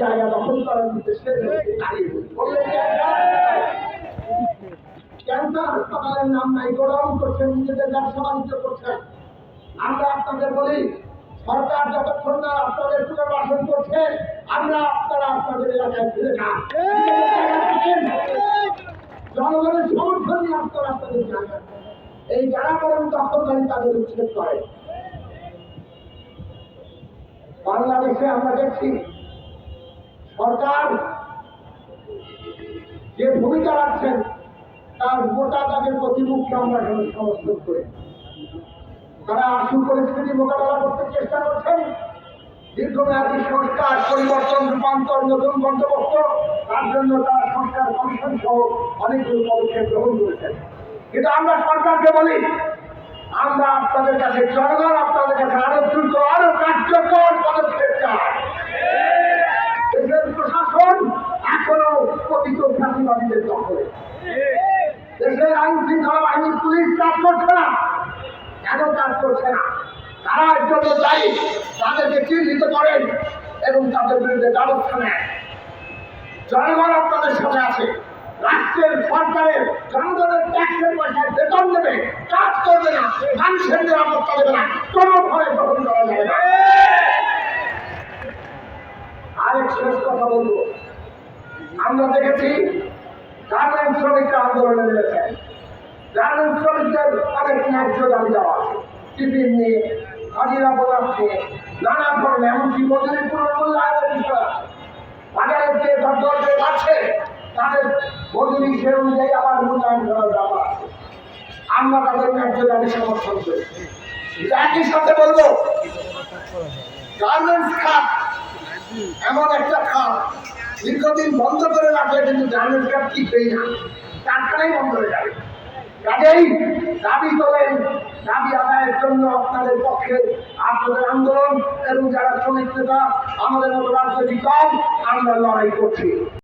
জায়গা আমরা আপনাদের বলি, সরকার যতক্ষণ না আপনাদের করছে, আমরা আপনারা আপনাদের এলাকায় ফিরে যান। জনগণের সমর্থন নিয়ে আপনারা আপনাদের জায়গায় এই যারা বরং দখলকারী তাদের উচ্ছেদ করে। বাংলাদেশে আমরা দেখছি সরকার যে ভূমিকা রাখছেন, তার মোটা দাগের প্রতিমুখকে আমরা এখানে সমর্থন করি। তারা আশু পরিস্থিতি মোকাবেলা করতে চেষ্টা করছেন। দীর্ঘমেয়াদী সংস্কার, পরিবর্তন, রূপান্তর, নতুন বন্দোবস্ত, তার জন্য তারা সংস্কার কমিশন সহ অনেকগুলো পদক্ষেপ গ্রহণ করেছেন। কিন্তু আমরা সরকারকে বলি, আমরা আপনাদের কাছে জনগণ, আপনাদের কাছে আরও দ্রুত, আরও কার্যকর পদক্ষেপ চাই দেশের প্রশাসন এখনও পতিত ফাঁসিবাদীদের দখলে দেশের আইন শৃঙ্খলা বাহিনীর পুলিশ কাজ করছে না। কেন কাজ করছে না? তারা এর জন্য দায়ী। তাদেরকে চিহ্নিত করেন এবং তাদের বিরুদ্ধে ব্যবস্থা নেন। জনগণ আপনাদের সাথে আছে। রাষ্ট্রের সরকারের জনগণের ট্যাক্সের পয়সায় বেতন দেবে। কাজ করবে না। মানুষের নিরাপত্তা দেবে না। কোনো ভয় গ্রহণ করা যাবে না। আরেক শেষ কথা বলব। আমরা দেখেছি গার্মেন্ট শ্রমিকরা আন্দোলনে নেমেছেন গার্মেন্ট শ্রমিকদের অনেক ন্যায্য দাবি দেওয়া আছে টিফিন নিয়ে, হাজিরা বোনাস নিয়ে, নানা ধরনের, এমনকি মজুরি পুনর্মূল্যায়নের বিষয় আছে। বাজারের যে দরদরে আছে তাদের মজুরি সে অনুযায়ী আবার মূল্যায়ন করার ব্যাপার আছে। আমরা তাদের ন্যায্য দাবি সমর্থন করি। একই সাথে বলব, গার্মেন্টস খাত এমন একটা দীর্ঘদিন বন্ধ করে রাখলে কিন্তু গার্মেন্টস কি টিকবেই না। কারখানাই বন্ধ হয়ে যাবে। কাজেই দাবি তোলেন, দাবি আদায়ের জন্য আপনাদের পক্ষে আপনাদের আন্দোলন এবং যারা শ্রমিক নেতা, আমাদের মতো রাজনৈতিক দল, আমরা লড়াই করছি।